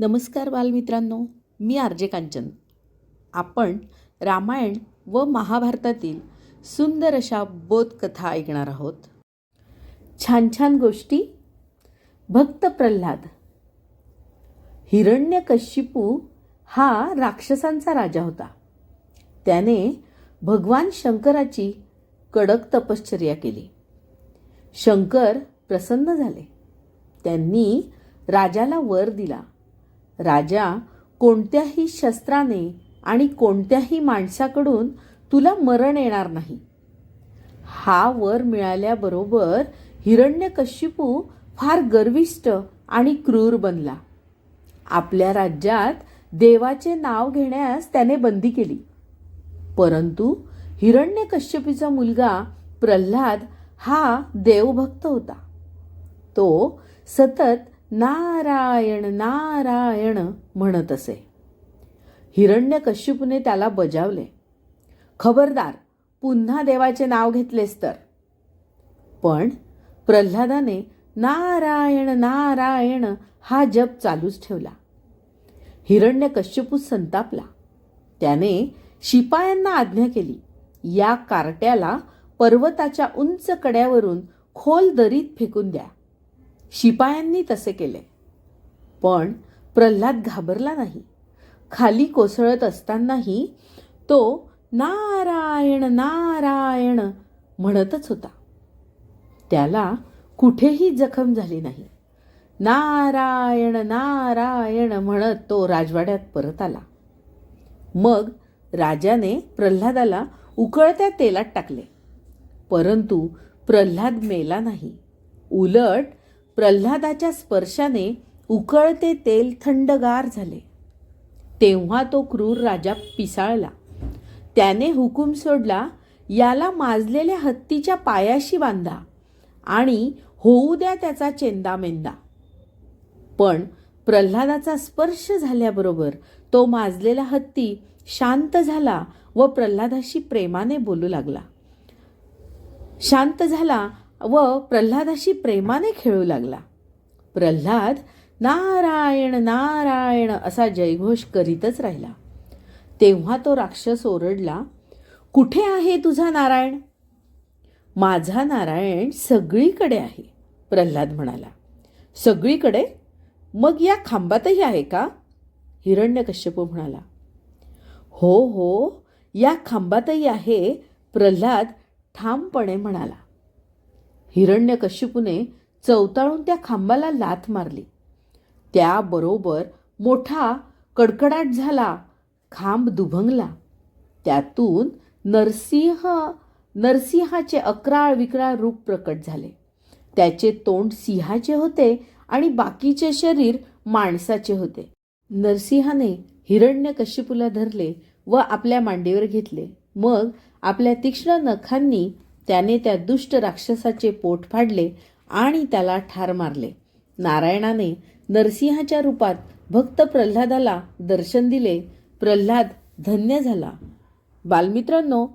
नमस्कार बालमित्रांनो मी आरजे कांचन. आपण रामायण व महाभारतातील सुंदर अशा बोधकथा ऐकणार आहोत. छान छान गोष्टी भक्त प्रल्हाद. हिरण्यकश्यपू हा राक्षसांचा राजा होता. त्याने भगवान शंकराची कडक तपश्चर्या केली. शंकर प्रसन्न झाले. त्यांनी राजाला वर दिला. राजा कोणत्याही शस्त्राने आणि कोणत्याही माणसाकडून तुला मरण येणार नाही. हा वर मिळाल्याबरोबर हिरण्यकश्यपू फार गर्विष्ट आणि क्रूर बनला. आपल्या राज्यात देवाचे नाव घेण्यास त्याने बंदी केली. परंतु हिरण्यकश्यपीचा मुलगा प्रल्हाद हा देवभक्त होता. तो सतत नारायण नारायण म्हणत असे. हिरण्यकश्यपूने त्याला बजावले. खबरदार पुन्हा देवाचे नाव घेतलेस तर. पण प्रल्हादाने नारायण नारायण हा जप चालूच ठेवला. हिरण्यकश्यपू संतापला. त्याने शिपायांना आज्ञा केली. या कार्ट्याला पर्वताच्या उंच कड्यावरून खोल दरीत फेकून द्या. शिपायांनी तसे केले. पण प्रल्हाद घाबरला नाही. खाली कोसळत असतानाही तो नारायण नारायण म्हणतच होता. त्याला कुठेही जखम झाली नाही. नारायण नारायण म्हणत तो राजवाड्यात परत आला. मग राजाने प्रल्हादाला उकळत्या तेलात टाकले. परंतु प्रल्हाद मेला नाही. उलट प्रल्हादाच्या स्पर्शाने उकळते तेल थंडगार झाले. तेव्हा तो क्रूर राजा पिसाळला. त्याने हुकूम सोडला याला माजलेल्या हत्तीच्या पायाशी बांधा आणि होऊ द्या त्याचा चेंदामेंदा पण प्रल्हादाचा स्पर्श झाल्याबरोबर तो माजलेला हत्ती शांत झाला व प्रल्हादाशी प्रेमाने बोलू लागला. शांत झाला व प्रल्हादाशी प्रेमाने खेळू लागला. प्रल्हाद नारायण नारायण असा जयघोष करीतच राहिला. तेव्हा तो राक्षस ओरडला कुठे आहे तुझा नारायण? माझा नारायण सगळीकडे आहे प्रल्हाद म्हणाला. सगळीकडे? मग या खांबातही आहे का? हिरण्यकश्यप म्हणाला. हो हो या खांबातही आहे प्रल्हाद ठामपणे म्हणाला. हिरण्यकशिपूने चवताळून त्या खांबाला लाथ मारली. त्याबरोबर मोठा कडकडाट झाला खांब दुभंगला. त्यातून नरसिंह नरसिंहाचे अकराळ विकराळ रूप प्रकट झाले. त्याचे तोंड सिंहाचे होते आणि बाकीचे शरीर माणसाचे होते. नरसिंहाने हिरण्यकशिपूला धरले व आपल्या मांडीवर घेतले. मग आपल्या तीक्ष्ण नखांनी त्याने त्या दुष्ट राक्षसाचे पोट फाडले आणि त्याला ठार मारले. नारायणाने नरसिंहाच्या रूपात भक्त प्रल्हादाला दर्शन दिले. प्रल्हाद धन्य झाला. बालमित्रांनो